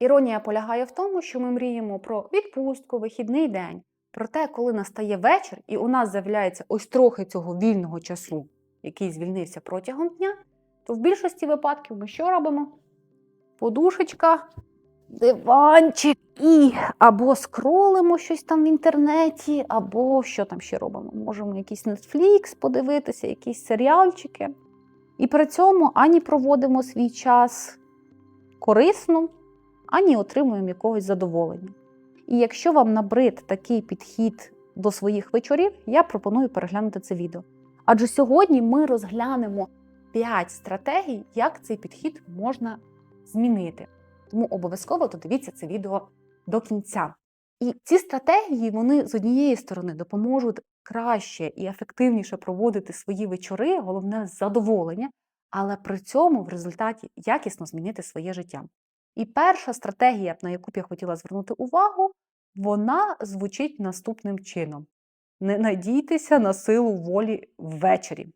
Іронія полягає в тому, що ми мріємо про відпустку, вихідний день. Проте, коли настає вечір, і у нас з'являється ось трохи цього вільного часу, який звільнився протягом дня, то в більшості випадків ми що робимо? Подушечка, диванчик і або скролимо щось там в інтернеті, або що там ще робимо. Можемо якийсь Netflix подивитися, якісь серіальчики. І при цьому ані проводимо свій час корисно, ані отримуємо якогось задоволення. І якщо вам набрид такий підхід до своїх вечорів, я пропоную переглянути це відео. Адже сьогодні ми розглянемо 5 стратегій, як цей підхід можна змінити. Тому обов'язково додивіться це відео до кінця. І ці стратегії вони з однієї сторони допоможуть краще і ефективніше проводити свої вечори, головне задоволення, але при цьому в результаті якісно змінити своє життя. І перша стратегія, на яку б я хотіла звернути увагу, вона звучить наступним чином: не надійтеся на силу волі ввечері.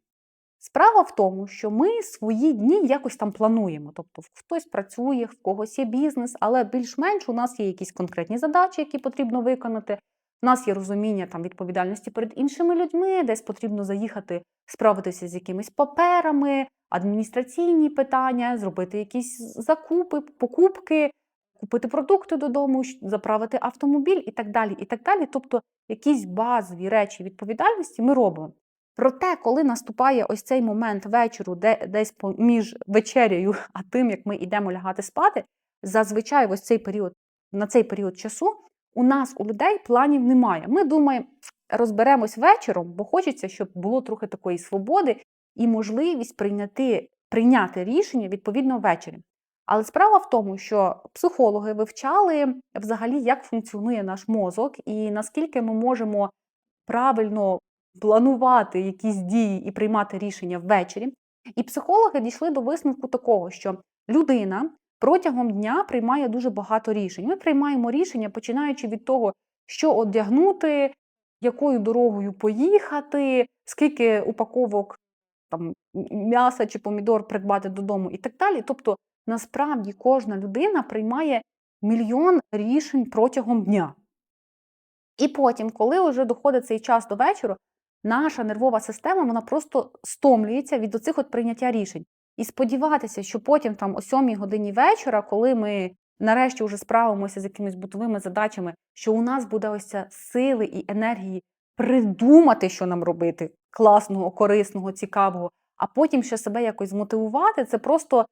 Справа в тому, що ми свої дні якось там плануємо. Тобто хтось працює, в когось є бізнес, але більш-менш у нас є якісь конкретні задачі, які потрібно виконати. У нас є розуміння там відповідальності перед іншими людьми, десь потрібно заїхати, справитися з якимись паперами, адміністраційні питання, зробити якісь закупи, покупки, купити продукти додому, заправити автомобіль і так далі. і так далі. Тобто якісь базові речі відповідальності ми робимо. Проте, коли наступає ось цей момент вечору, де десь між вечерею, а тим, як ми йдемо лягати спати, зазвичай ось цей період, на цей період часу у нас, у людей, планів немає. Ми думаємо, розберемось вечором, бо хочеться, щоб було трохи такої свободи і можливість прийняти, прийняти рішення відповідно ввечері. Але справа в тому, що психологи вивчали взагалі, як функціонує наш мозок, і наскільки ми можемо правильно планувати якісь дії і приймати рішення ввечері. І психологи дійшли до висновку такого, що людина протягом дня приймає дуже багато рішень. Ми приймаємо рішення, починаючи від того, що одягнути, якою дорогою поїхати, скільки упаковок там, м'яса чи помідор придбати додому і так далі. Тобто, насправді кожна людина приймає мільйон рішень протягом дня. І потім, коли вже доходить цей час до вечора, наша нервова система вона просто стомлюється від оцих от прийняття рішень. І сподіватися, що потім, там, о 7 годині вечора, коли ми нарешті вже справимося з якимись бутовими задачами, що у нас буде ось ця сили і енергії придумати, що нам робити, класного, корисного, цікавого, а потім ще себе якось змотивувати, це просто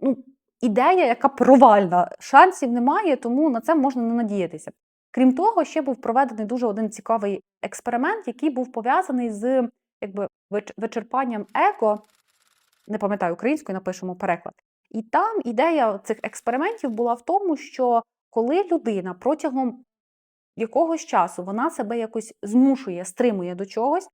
ну, ідея, яка провальна. Шансів немає, тому на це можна не надіятися. Крім того, ще був проведений дуже один цікавий експеримент, який був пов'язаний з якби, вичерпанням его. Не пам'ятаю українською, напишемо переклад. І там ідея цих експериментів була в тому, що коли людина протягом якогось часу вона себе якось змушує, стримує до чогось,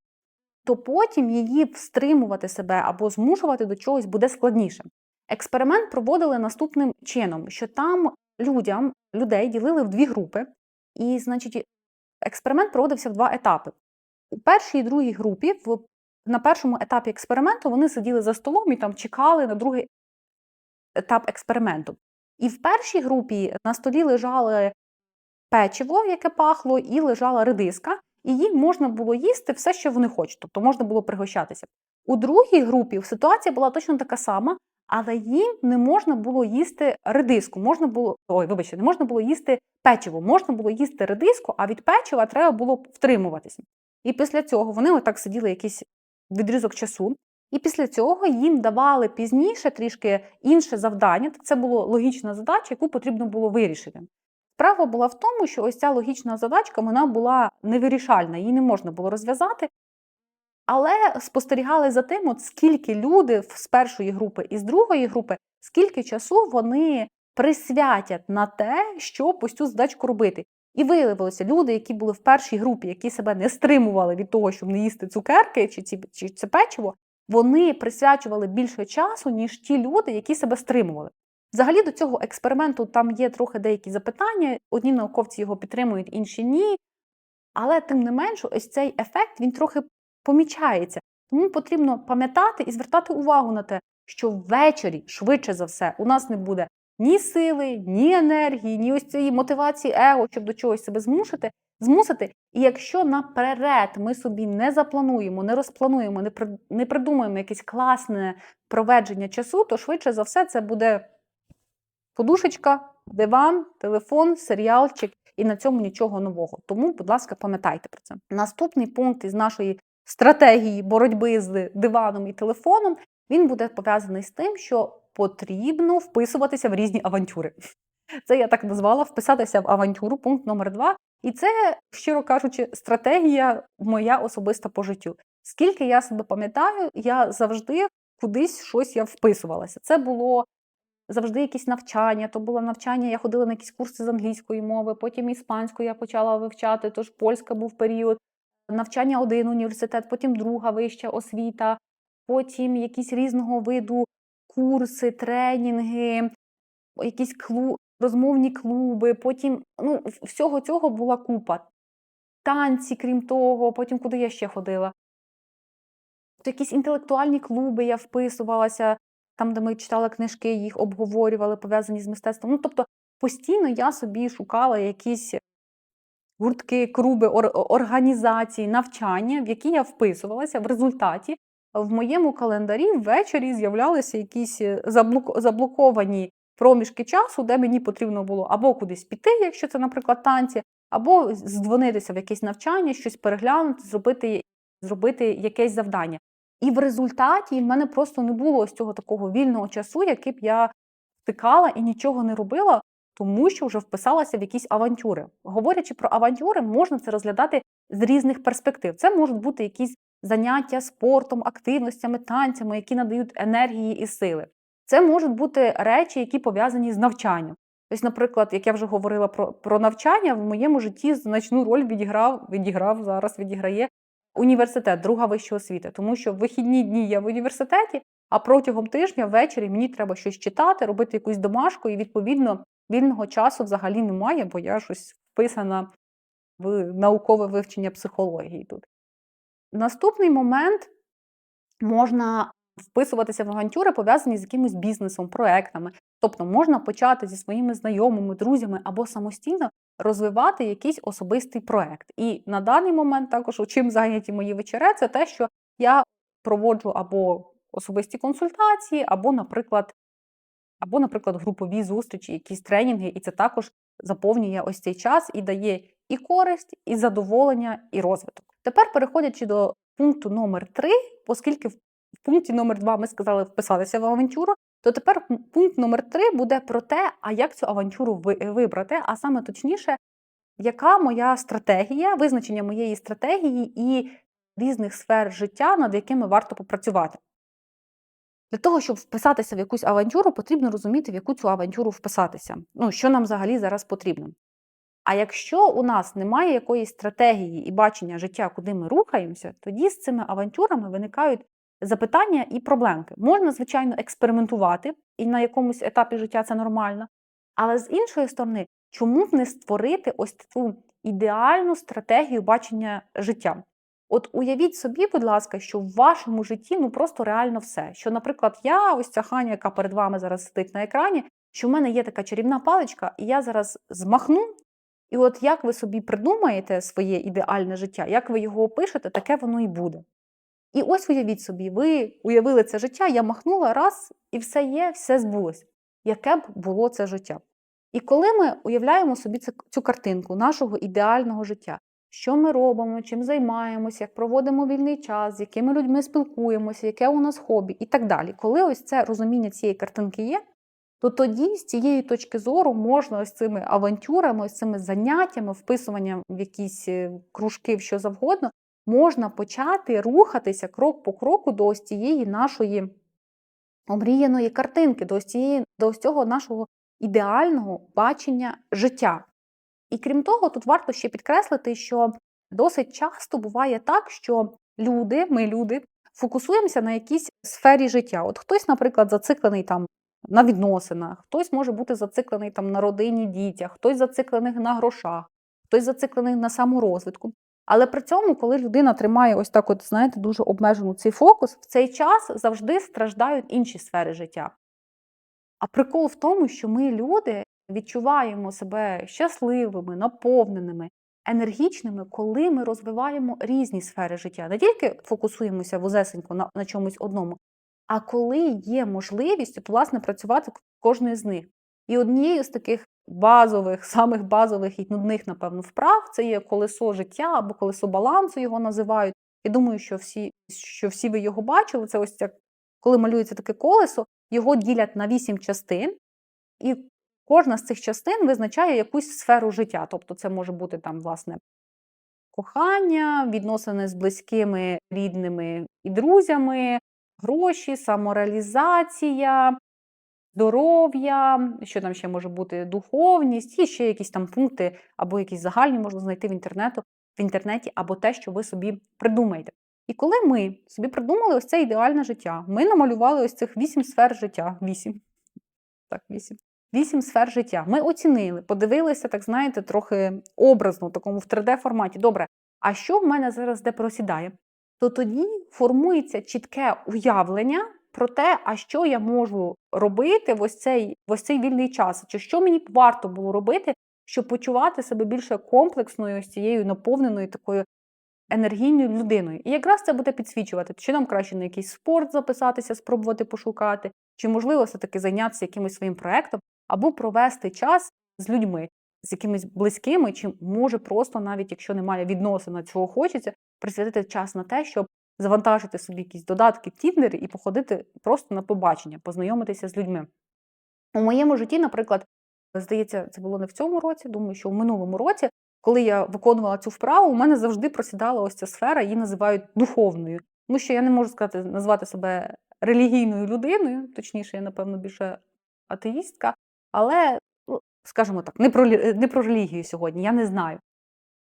то потім її стримувати себе або змушувати до чогось буде складніше. Експеримент проводили наступним чином, що там людям, людей ділили в дві групи, і, значить, експеримент проводився в два етапи. У першій і другій групі, в, на першому етапі експерименту, вони сиділи за столом і там чекали на другий етап експерименту. І в першій групі на столі лежали печиво, яке пахло, і лежала редиска, і їм можна було їсти все, що вони хочуть, тобто можна було пригощатися. У другій групі ситуація була точно така сама, але їм не можна було їсти редиску, можна було, ой, вибачте, не можна було їсти печиво, можна було їсти редиску, а від печива треба було втримуватися. І після цього вони отак сиділи якийсь відрізок часу, і після цього їм давали пізніше трішки інше завдання. Це була логічна задача, яку потрібно було вирішити. Справа була в тому, що ось ця логічна задачка вона була невирішальна, її не можна було розв'язати. Але спостерігали за тим, от скільки люди з першої групи і з другої групи, скільки часу вони присвятять на те, щоб ось цю задачку робити. І виявилося, люди, які були в першій групі, які себе не стримували від того, щоб не їсти цукерки чи ці чи це печиво, вони присвячували більше часу, ніж ті люди, які себе стримували. Взагалі до цього експерименту там є трохи деякі запитання. Одні науковці його підтримують, інші ні. Але тим не менш, ось цей ефект він трохи помічається. Тому потрібно пам'ятати і звертати увагу на те, що ввечері, швидше за все, у нас не буде ні сили, ні енергії, ні ось цієї мотивації его, щоб до чогось себе змусити. змусити. І якщо наперед ми собі не заплануємо, не розплануємо, не, при, не придумаємо якесь класне проведження часу, то швидше за все це буде подушечка, диван, телефон, серіалчик, і на цьому нічого нового. Тому, будь ласка, пам'ятайте про це. Наступний пункт із нашої стратегії боротьби з диваном і телефоном він буде пов'язаний з тим, що потрібно вписуватися в різні авантюри. Це я так назвала вписатися в авантюру, пункт номер два. І це, щиро кажучи, стратегія моя особиста по життю. Скільки я себе пам'ятаю, я завжди кудись щось я вписувалася. Це було завжди якісь навчання. То було навчання, я ходила на якісь курси з англійської мови, потім іспанську я почала вивчати, тож польська був період. Навчання один університет, потім друга вища освіта, потім якісь різного виду курси, тренінги, якісь клу... розмовні клуби, потім ну, всього цього була купа. Танці, крім того, потім куди я ще ходила. То якісь інтелектуальні клуби я вписувалася, там, де ми читали книжки, їх обговорювали, пов'язані з мистецтвом. Ну, тобто постійно я собі шукала якісь гуртки, круби, ор- організації, навчання, в які я вписувалася. В результаті в моєму календарі ввечері з'являлися якісь е, заблок- заблоковані проміжки часу, де мені потрібно було або кудись піти, якщо це, наприклад, танці, або здзвонитися в якесь навчання, щось переглянути, зробити, зробити якесь завдання. І в результаті в мене просто не було ось цього такого вільного часу, який б я втикала і нічого не робила, тому що вже вписалася в якісь авантюри. Говорячи про авантюри, можна це розглядати з різних перспектив. Це можуть бути якісь заняття спортом, активностями, танцями, які надають енергії і сили. Це можуть бути речі, які пов'язані з навчанням. Тобто, наприклад, як я вже говорила про, про навчання, в моєму житті значну роль відіграв, відіграв зараз, відіграє університет, друга вища освіта, тому що в вихідні дні я в університеті, а протягом тижня ввечері мені треба щось читати, робити якусь домашку, і відповідно вільного часу взагалі немає, бо я щось вписана в наукове вивчення психології тут. Наступний момент можна вписуватися в авантюри, пов'язані з якимось бізнесом, проектами. Тобто можна почати зі своїми знайомими, друзями або самостійно розвивати якийсь особистий проект. І на даний момент також чим зайняті мої вечори, це те, що я проводжу або особисті консультації, або, наприклад, або, наприклад, групові зустрічі, якісь тренінги, і це також заповнює ось цей час і дає і користь, і задоволення, і розвиток. Тепер, переходячи до пункту номер 3, оскільки в пункті номер 2 ми сказали вписатися в авантюру, то тепер пункт номер 3 буде про те, а як цю авантюру вибрати, а саме точніше, яка моя стратегія, визначення моєї стратегії і різних сфер життя, над якими варто попрацювати. Для того, щоб вписатися в якусь авантюру, потрібно розуміти, в яку цю авантюру вписатися. Ну, що нам взагалі зараз потрібно. А якщо у нас немає якоїсь стратегії і бачення життя, куди ми рухаємося, тоді з цими авантюрами виникають запитання і проблемки. Можна, звичайно, експериментувати, і на якомусь етапі життя це нормально. Але з іншої сторони, чому б не створити ось таку ідеальну стратегію бачення життя? От уявіть собі, будь ласка, що в вашому житті ну просто реально все. Що, наприклад, я, ось ця ханя, яка перед вами зараз сидить на екрані, що в мене є така чарівна паличка, і я зараз змахну. І от як ви собі придумаєте своє ідеальне життя, як ви його опишете, таке воно і буде. І ось уявіть собі, ви уявили це життя, я махнула раз, і все є, все збулося. Яке б було це життя? І коли ми уявляємо собі цю картинку нашого ідеального життя, що ми робимо, чим займаємося, як проводимо вільний час, з якими людьми спілкуємося, яке у нас хобі і так далі. Коли ось це розуміння цієї картинки є, то тоді з цієї точки зору можна ось цими авантюрами, ось цими заняттями, вписуванням в якісь е, кружки, в що завгодно, можна почати рухатися крок по кроку до ось цієї нашої омріяної картинки, до ось, цієї, до ось цього нашого ідеального бачення життя. І крім того, тут варто ще підкреслити, що досить часто буває так, що люди, ми люди, фокусуємося на якійсь сфері життя. От хтось, наприклад, зациклений там на відносинах, хтось може бути зациклений там на родині, дітях, хтось зациклений на грошах, хтось зациклений на саморозвитку. Але при цьому, коли людина тримає ось так, от, знаєте, дуже обмежену цей фокус, в цей час завжди страждають інші сфери життя. А прикол в тому, що ми, люди, відчуваємо себе щасливими, наповненими, енергічними, коли ми розвиваємо різні сфери життя. Не тільки фокусуємося вузесенько на, на чомусь одному, а коли є можливість от, власне працювати кожної з них. І однією з таких базових, самих базових і нудних, напевно, вправ це є колесо життя або колесо балансу, його називають. І думаю, що всі, що всі ви його бачили. Це ось ця, коли малюється таке колесо, його ділять на вісім частин, і кожна з цих частин визначає якусь сферу життя. Тобто, це може бути там, власне, кохання, відносини з близькими, рідними і друзями, гроші, самореалізація, здоров'я, що там ще може бути духовність, і ще якісь там пункти, або якісь загальні можна знайти в інтернету, в інтернеті, або те, що ви собі придумаєте. І коли ми собі придумали ось це ідеальне життя, ми намалювали ось цих вісім сфер життя. Вісім. Так, вісім. Вісім сфер життя. Ми оцінили, подивилися, так знаєте, трохи образно, такому в 3D-форматі. Добре, а що в мене зараз де просідає? То тоді формується чітке уявлення про те, а що я можу робити в ось цей, в ось цей вільний час, чи що мені варто було робити, щоб почувати себе більше комплексною, ось цією наповненою такою енергійною людиною. І якраз це буде підсвічувати, чи нам краще на якийсь спорт записатися, спробувати пошукати, чи можливо все-таки зайнятися якимось своїм проектом, або провести час з людьми, з якимись близькими, чи може просто, навіть якщо немає відносин, цього хочеться, присвятити час на те, щоб завантажити собі якісь додатки в Тіндері і походити просто на побачення, познайомитися з людьми. У моєму житті, наприклад, здається, це було не в цьому році, думаю, що в минулому році, коли я виконувала цю вправу, у мене завжди просідала ось ця сфера, її називають духовною. Тому що я не можу сказати, назвати себе релігійною людиною, точніше, я, напевно, більше атеїстка, але, скажімо так, не про, не про релігію сьогодні, я не знаю.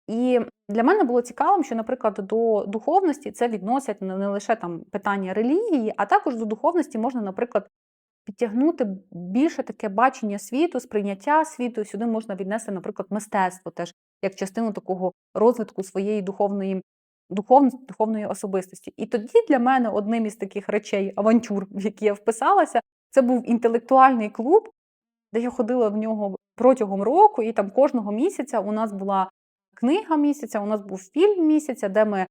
І для мене було цікавим, що, наприклад, до духовності це відносять не лише там питання релігії, а також до духовності можна, наприклад, підтягнути більше таке бачення світу, сприйняття світу. Сюди можна віднести, наприклад, мистецтво теж як частину такого розвитку своєї духовної духов, духовної особистості. І тоді для мене одним із таких речей, авантюр, в які я вписалася, це був інтелектуальний клуб, де я ходила в нього протягом року, і там кожного місяця у нас була книга місяця, у нас був фільм місяця, де ми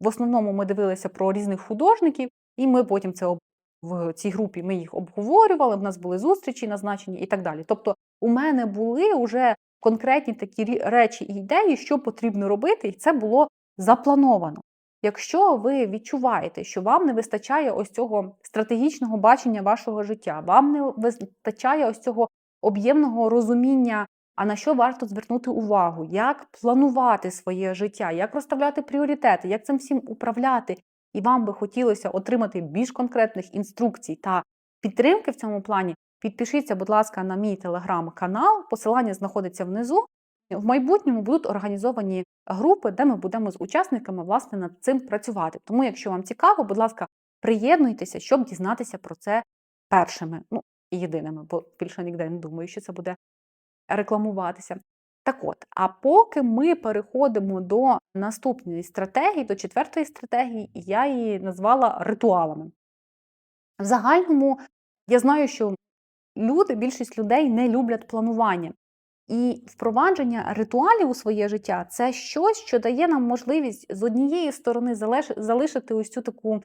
в основному ми дивилися про різних художників, і ми потім це в цій групі ми їх обговорювали, в нас були зустрічі назначені і так далі. Тобто, у мене були вже конкретні такі речі і ідеї, що потрібно робити, і це було заплановано. Якщо ви відчуваєте, що вам не вистачає ось цього стратегічного бачення вашого життя, вам не вистачає ось цього об'ємного розуміння, а на що варто звернути увагу, як планувати своє життя, як розставляти пріоритети, як цим всім управляти, і вам би хотілося отримати більш конкретних інструкцій та підтримки в цьому плані, підпишіться, будь ласка, на мій телеграм-канал. Посилання знаходиться внизу. В майбутньому будуть організовані групи, де ми будемо з учасниками власне над цим працювати. Тому, якщо вам цікаво, будь ласка, приєднуйтеся, щоб дізнатися про це першими, ну єдиними, бо більше ніде не думаю, що це буде рекламуватися. Так от, а поки ми переходимо до наступної стратегії, до четвертої стратегії, я її назвала ритуалами. В загальному я знаю, що люди, більшість людей не люблять планування. І впровадження ритуалів у своє життя це щось, що дає нам можливість з однієї сторони залишити ось цю таку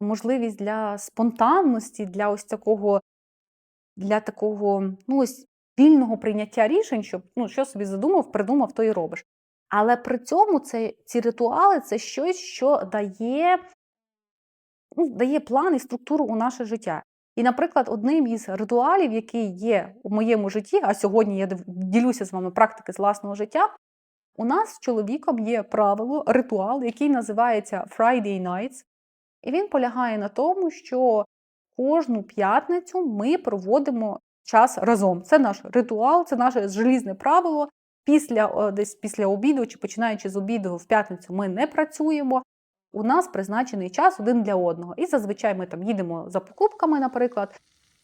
можливість для спонтанності, для ось такого, для такого, ну ось вільного прийняття рішень, щоб ну, що собі задумав, придумав, то і робиш. Але при цьому це, ці ритуали це щось, що дає, ну, дає план і структуру у наше життя. І, наприклад, одним із ритуалів, який є у моєму житті, а сьогодні я ділюся з вами практики з власного життя, у нас з чоловіком є правило, ритуал, який називається Friday Nights. І він полягає на тому, що кожну п'ятницю ми проводимо час разом. Це наш ритуал, це наше желізне правило. Після десь після обіду чи починаючи з обіду в п'ятницю ми не працюємо. У нас призначений час один для одного. І зазвичай ми там їдемо за покупками, наприклад,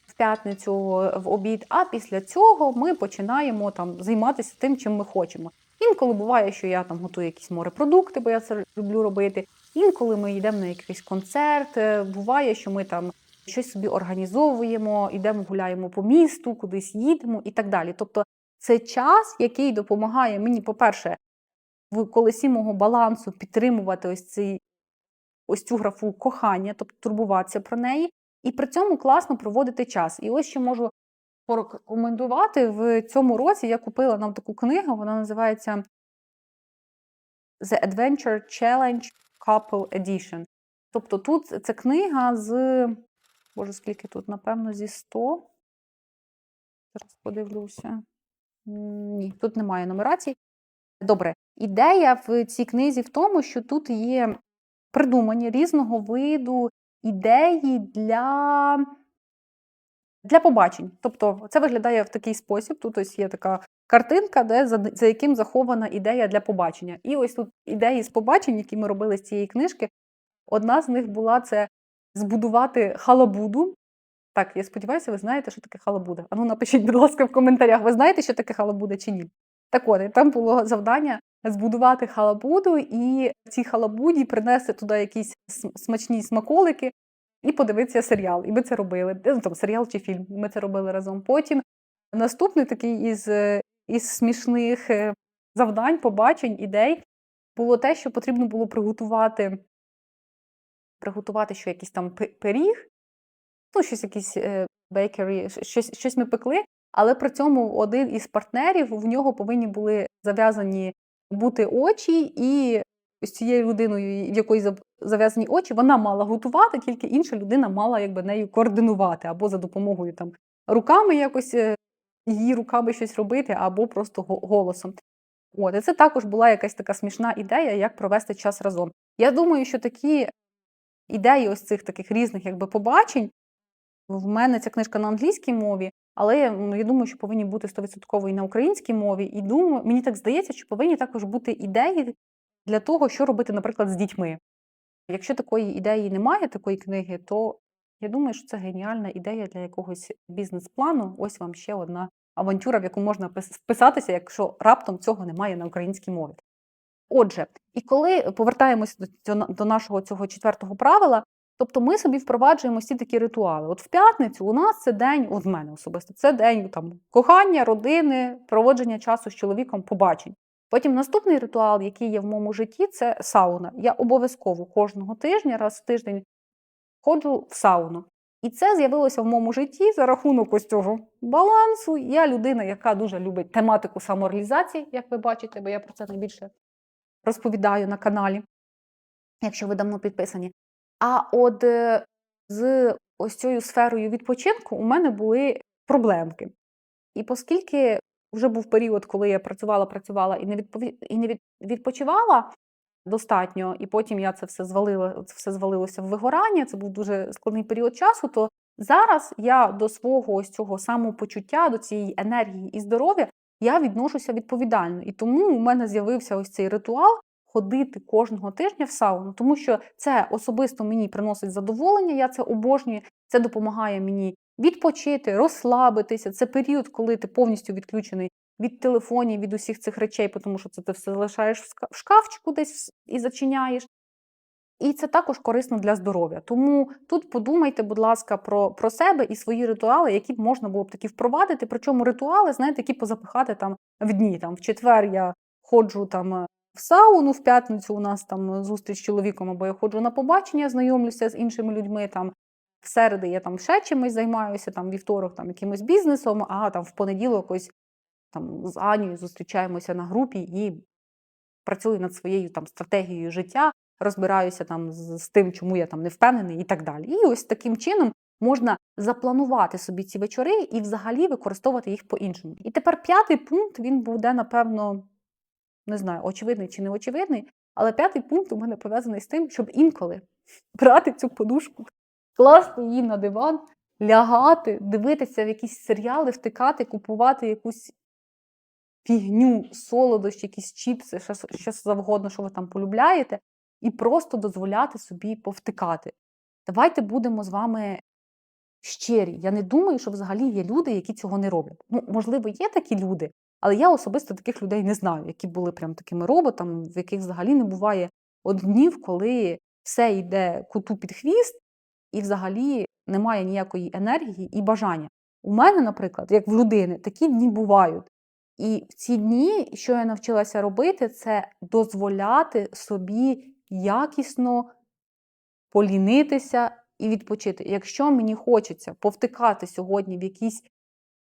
в п'ятницю в обід. А після цього ми починаємо там займатися тим, чим ми хочемо. Інколи буває, що я там готую якісь морепродукти, бо я це люблю робити. Інколи ми йдемо на якийсь концерт. Буває, що ми там щось собі організовуємо, йдемо гуляємо по місту, кудись їдемо і так далі. Тобто це час, який допомагає мені, по-перше, в колесі мого балансу підтримувати ось цей ось цю графу кохання, тобто турбуватися про неї, і при цьому класно проводити час. І ось ще можу порекомендувати в цьому році. Я купила нам таку книгу, вона називається The Adventure Challenge Couple Edition. Тобто тут це книга з, боже, скільки тут, напевно, зі 100. Зараз подивлюся. Ні, тут немає нумерацій. Добре, ідея в цій книзі в тому, що тут є придумані різного виду ідеї для, для побачень. Тобто, це виглядає в такий спосіб. Тут ось є така картинка, де за, за яким захована ідея для побачення. І ось тут ідеї з побачень, які ми робили з цієї книжки. Одна з них була це збудувати халабуду. Так, я сподіваюся, ви знаєте, що таке халабуда. Ану, напишіть, будь ласка, в коментарях, ви знаєте, що таке халабуда чи ні? Так от, там було завдання збудувати халабуду і цій халабуді принести туди якісь смачні смаколики і подивитися серіал. І ми це робили. Ну, там серіал чи фільм. Ми це робили разом. Потім наступний такий із, е, із смішних е, завдань, побачень, ідей було те, що потрібно було приготувати, приготувати що якийсь там пиріг, ну, щось якісь е, бейкері, щось, щось ми пекли, але при цьому один із партнерів в нього повинні були зав'язані бути очі, і з цією людиною, в якої зав'язані очі, вона мала готувати, тільки інша людина мала якби нею координувати або за допомогою там руками якось е, її руками щось робити, або просто голосом. От, і це також була якась така смішна ідея, як провести час разом. Я думаю, що такі ідеї ось цих таких різних якби побачень. В мене ця книжка на англійській мові, але ну, я думаю, що повинні бути 100% і на українській мові. І думаю, мені так здається, що повинні також бути ідеї для того, що робити, наприклад, з дітьми. Якщо такої ідеї немає, такої книги, то я думаю, що це геніальна ідея для якогось бізнес-плану. Ось вам ще одна авантюра, в яку можна вписатися, якщо раптом цього немає на українській мові. Отже, і коли повертаємось до, нашого цього четвертого правила, тобто ми собі впроваджуємо всі такі ритуали. От в п'ятницю у нас це день, от в мене особисто, це день там кохання, родини, проводження часу з чоловіком, побачень. Потім наступний ритуал, який є в моєму житті, це сауна. Я обов'язково кожного тижня, раз в тиждень ходжу в сауну. І це з'явилося в моєму житті за рахунок ось цього балансу. Я людина, яка дуже любить тематику самореалізації, як ви бачите, бо я про це найбільше розповідаю на каналі, якщо ви давно підписані. А от е, з ось цією сферою відпочинку у мене були проблемки. І оскільки вже був період, коли я працювала, працювала і не відпові... і не від... відпочивала достатньо, і потім я це все звалила, це все звалилося в вигорання. Це був дуже складний період часу. То зараз я до свого ось цього самопочуття, до цієї енергії і здоров'я я відношуся відповідально. І тому у мене з'явився ось цей ритуал ходити кожного тижня в сауну, тому що це особисто мені приносить задоволення, я це обожнюю, це допомагає мені відпочити, розслабитися. Це період, коли ти повністю відключений від телефонів, від усіх цих речей, тому що це ти все залишаєш в шкафчику десь і зачиняєш. І це також корисно для здоров'я. Тому тут подумайте, будь ласка, про, про себе і свої ритуали, які б можна було б такі впровадити. Причому ритуали, знаєте, які позапихати там в дні. Там в четвер я ходжу там е, в сауну, в п'ятницю у нас там зустріч з чоловіком, або я ходжу на побачення, знайомлюся з іншими людьми. Там в середи я там ще чимось займаюся, там вівторок там якимось бізнесом, а там в понеділок ось там з Анією зустрічаємося на групі і працюю над своєю там стратегією життя, розбираюся там з, тим, чому я там не впевнений, і так далі. І ось таким чином можна запланувати собі ці вечори і взагалі використовувати їх по-іншому. І тепер п'ятий пункт він буде, напевно, не знаю, очевидний чи не очевидний, але п'ятий пункт у мене пов'язаний з тим, щоб інколи брати цю подушку, класти її на диван, лягати, дивитися в якісь серіали, втикати, купувати якусь фігню, солодощі, якісь чіпси, що, що завгодно, що ви там полюбляєте, і просто дозволяти собі повтикати. Давайте будемо з вами щирі. Я не думаю, що взагалі є люди, які цього не роблять. Ну, можливо, є такі люди, але я особисто таких людей не знаю, які були прям такими роботами, в яких взагалі не буває днів, коли все йде куту під хвіст, і взагалі немає ніякої енергії і бажання. У мене, наприклад, як в людини, такі дні бувають. І в ці дні, що я навчилася робити, це дозволяти собі якісно полінитися і відпочити. Якщо мені хочеться повтикати сьогодні в якісь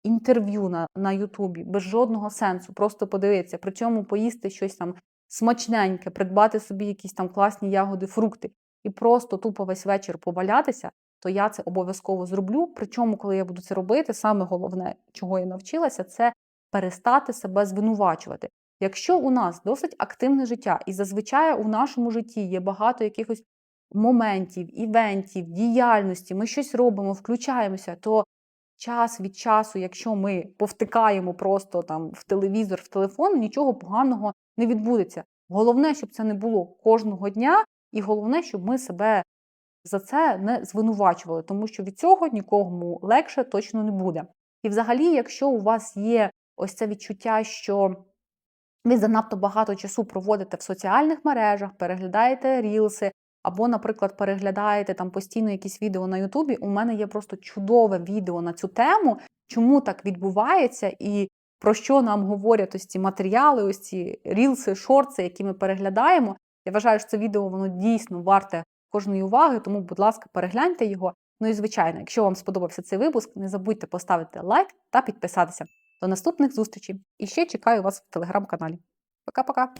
інтерв'ю на, на Ютубі без жодного сенсу, просто подивитися, при цьому поїсти щось там смачненьке, придбати собі якісь там класні ягоди, фрукти і просто тупо весь вечір повалятися, то я це обов'язково зроблю. Причому, коли я буду це робити, саме головне, чого я навчилася, це перестати себе звинувачувати. Якщо у нас досить активне життя, і зазвичай у нашому житті є багато якихось моментів, івентів, діяльності, ми щось робимо, включаємося, то час від часу, якщо ми повтикаємо просто там в телевізор, в телефон, нічого поганого не відбудеться. Головне, щоб це не було кожного дня, і головне, щоб ми себе за це не звинувачували, тому що від цього нікому легше точно не буде. І взагалі, якщо у вас є ось це відчуття, що ви занадто багато часу проводите в соціальних мережах, переглядаєте рілси, або, наприклад, переглядаєте там постійно якісь відео на Ютубі. У мене є просто чудове відео на цю тему, чому так відбувається, і про що нам говорять ось ці матеріали, ось ці рілси, шорти, які ми переглядаємо. Я вважаю, що це відео воно дійсно варте кожної уваги, тому, будь ласка, перегляньте його. Ну і звичайно, якщо вам сподобався цей випуск, не забудьте поставити лайк та підписатися. До наступних зустрічей! І ще чекаю вас в телеграм-каналі. Пока-пока!